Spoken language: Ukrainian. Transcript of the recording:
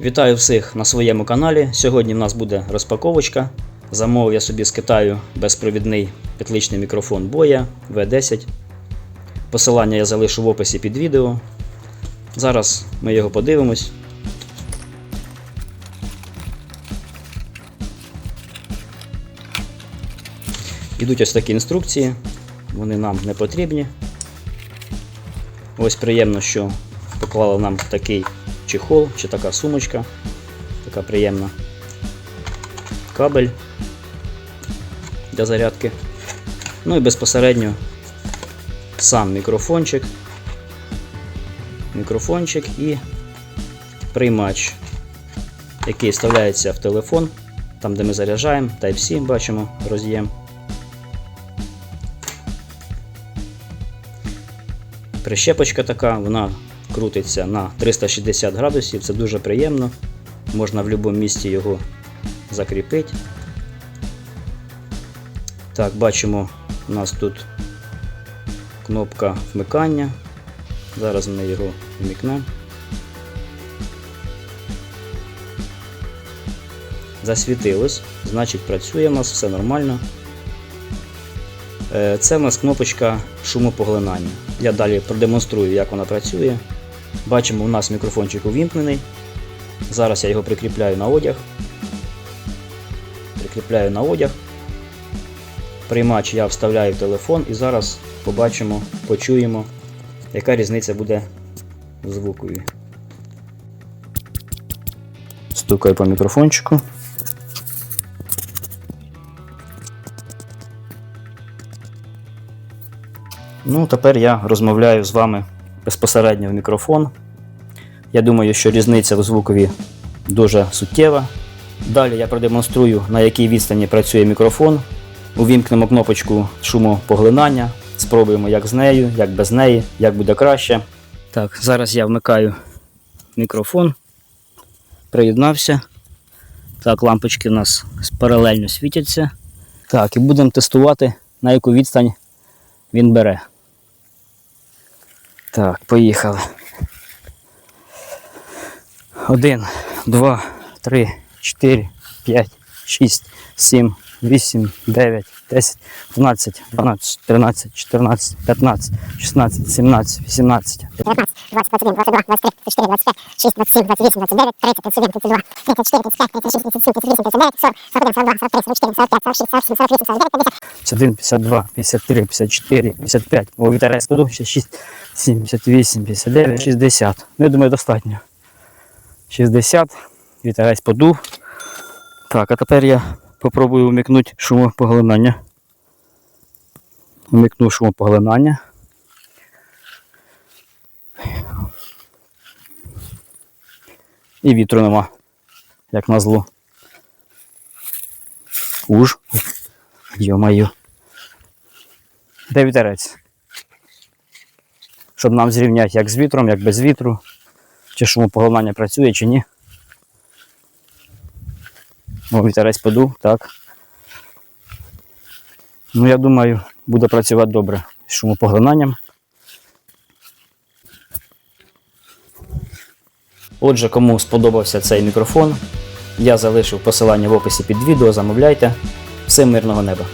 Вітаю всіх на своєму каналі. Сьогодні в нас буде розпаковочка. Замовив я собі з Китаю безпровідний петличний мікрофон Boya V10. Посилання я залишу в описі під відео. Зараз ми його подивимось. Ідуть ось такі інструкції, вони нам не потрібні. Ось приємно, що поклали нам такий чехол чи така сумочка. Така приємна. Кабель для зарядки. Ну і безпосередньо сам мікрофончик. Мікрофончик і приймач, який вставляється в телефон, там де ми заряджаємо, Type-C бачимо роз'єм. Прищепочка така, вона крутиться на 360 градусів, це дуже приємно. Можна в будь-якому місці його закріпити. Так, бачимо, у нас тут кнопка вмикання. Зараз ми його вмікнемо. Засвітилось, значить працює у нас, все нормально. Е, Це в нас кнопочка шумопоглинання. Я далі продемонструю, як вона працює. Бачимо, у нас мікрофончик увімкнений. Зараз я його прикріпляю на одяг. Прикріпляю на одяг. Приймач я вставляю в телефон і зараз побачимо, почуємо, яка різниця буде в звукові. Стукаю по мікрофончику. Ну, тепер я розмовляю з вами безпосередньо в мікрофон. Я думаю, що різниця в звукові дуже суттєва. Далі я продемонструю, на якій відстані працює мікрофон. Увімкнемо кнопочку шумопоглинання. Спробуємо, як з нею, як без неї, як буде краще. Так, зараз я вмикаю мікрофон. Приєднався. Так, лампочки у нас паралельно світяться. Так, і будемо тестувати, на яку відстань він бере. Так, поїхали. Один, два, три, чотири, п'ять, шість, сім, вісім, дев'ять, десять, дванадцять, дванадцять, тринадцять, чотирнадцять, п'ятнадцять, шістнадцять, сімнадцять, вісімнадцять. 19, 20, 21, 22, 23, 24, 25, 6, 27, 28, 29, 30, 31, 32, 34, 35, 36, 37, 38, 39, 40, 41, 42, 43, 44, 45, 46, 47, 48, 49, 50. 51, 52, 53, 54, 55. О, вітерець складу, ще 6, 7, 58, 59, 60. Ну, я думаю, достатньо. 60. Вітерець подув. Так, а тепер я попробую вмикнути шумопоглинання. Вмикну шумопоглинання. І вітру нема, як назло. Уж. Йо-моє. Де вітерець? Щоб нам зрівняти як з вітром, як без вітру. Чи шумопоглинання працює, чи ні. О, вітерець подув, так. Ну, я думаю, буде працювати добре з шумопоглинанням. Отже, кому сподобався цей мікрофон, я залишив посилання в описі під відео, замовляйте. Всім мирного неба!